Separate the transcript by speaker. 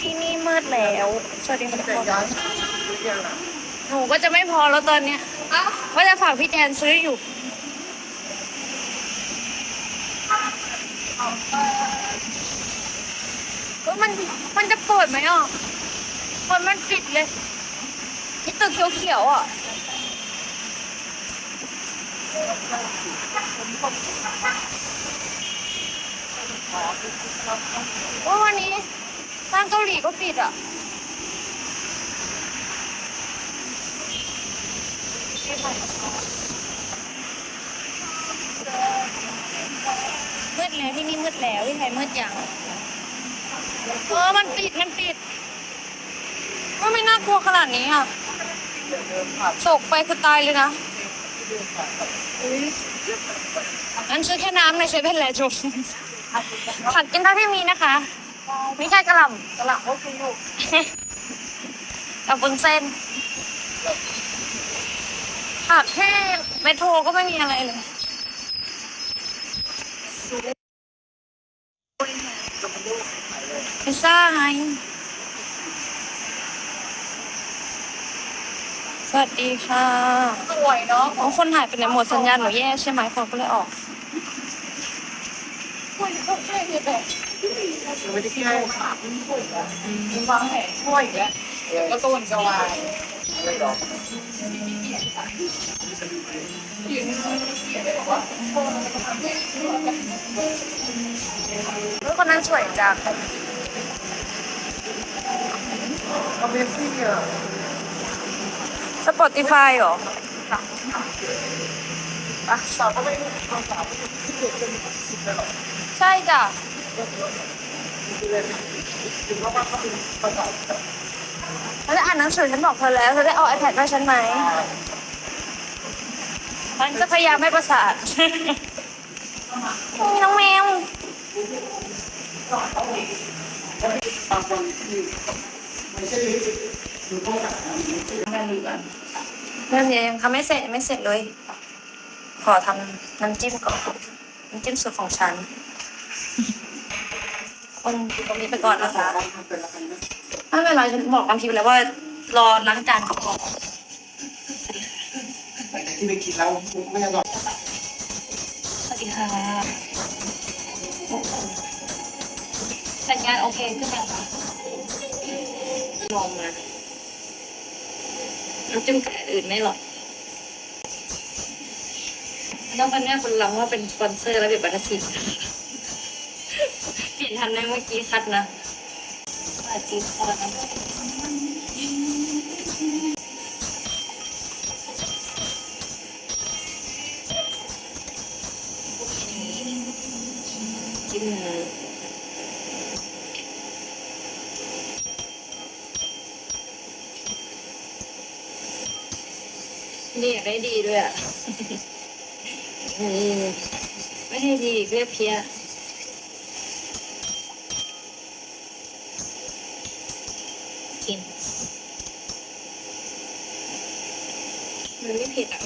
Speaker 1: ที่นี่มืดแล้ว สวัสดีค่ะทุกคน
Speaker 2: หรือ
Speaker 1: หนูก็จะไม่พอแล้วตอนเนี้ยว่าจะฝากพี่แจนซื้ออยู่เอ้ยมันมันจะเปิดไหมอะมันมันปิดเลยที่ตึกเขียวๆอะว่าวันนี้ ร้านเกาหลีก็ปิดอะมืดแล้วที่นี่มืดแล้วที่ไทยมืดยังเออมันปิดมันปิดว่าไม่น่ากลัวขนาดนี้อะโศกไปคือตายเลยนะงั้นซื้อแค่น้ำในเซเว่นแหละจบผักกินเท่าที่มีนะคะ ไม่ใช่กระหล่ำ
Speaker 2: ตลาดเขาคืออยู่
Speaker 1: กับบุนเส้นผักแค่เมโทรก็ไม่มีอะไรเลยพิซซ่าไงสวัสดีค่ะ
Speaker 2: สวยเนาะ
Speaker 1: อ๋อคนหายไปไหนหมดสัญญาณหนูแย่ใช่ไหมคนก็เลยออก
Speaker 2: ไม่ได้แค่มีวางแผนช่วยอีกแล้วเดี๋ยวก็ต้นจะวายอะไรหรอ
Speaker 1: เฮ้ยคนนั้นสวยจัง
Speaker 2: เอาเมสซี่อะ
Speaker 1: สปอติฟายเหรอ
Speaker 2: อะสาวก็ไม่ภาษาไม่ได้ที่เด็กเป็นสิบเลยหรอ
Speaker 1: ใช่จ้ะ
Speaker 2: ถึงว่าว่า เขาเป็นภาษา
Speaker 1: แล้วจะอ่านหนังสือฉันบอกเธอแล้วเธอได้เอา iPad มาให้ฉันไหมฉันจะพยายามไม่ประสาทน้องแมว
Speaker 2: บางคนที่ไม่ใช่หรือต้องการแม่เหลือ
Speaker 1: เรื่องนี้ยังทำไม่เสร็จไม่เสร็จเลย ขอทำน้ำจิ้มก่อนน้ำจิ้มสูตรของฉัน คนอยู่ตรงนี้ไปก่อนนะคะ
Speaker 2: เป็นอะไรนะ
Speaker 1: ไม่เป็นไรฉันบอกบางทีแล้วว่ารอล้างจานก่อน
Speaker 2: แต่ที่ไปกินแล้วไม่อร่อย
Speaker 1: สวัสดีค่ะสัญญาณโอเคขึ้นไหมคะลองมาน้ำจิ้มไก่อื่นไม่หรอกต้องเป็นแม่คนลังว่าเป็นสปอนเซอร์แล้วเดี๋ยวบัตรสิน เปลี่ยนทันไหมเมื่อกี้คัดนะสวัสดีค่ะจิ้มนี่อยากได้ดีด้วยอะ ไม่ให้ดีเรียบเพี้ย กิน มันไม่เผ็ดอะ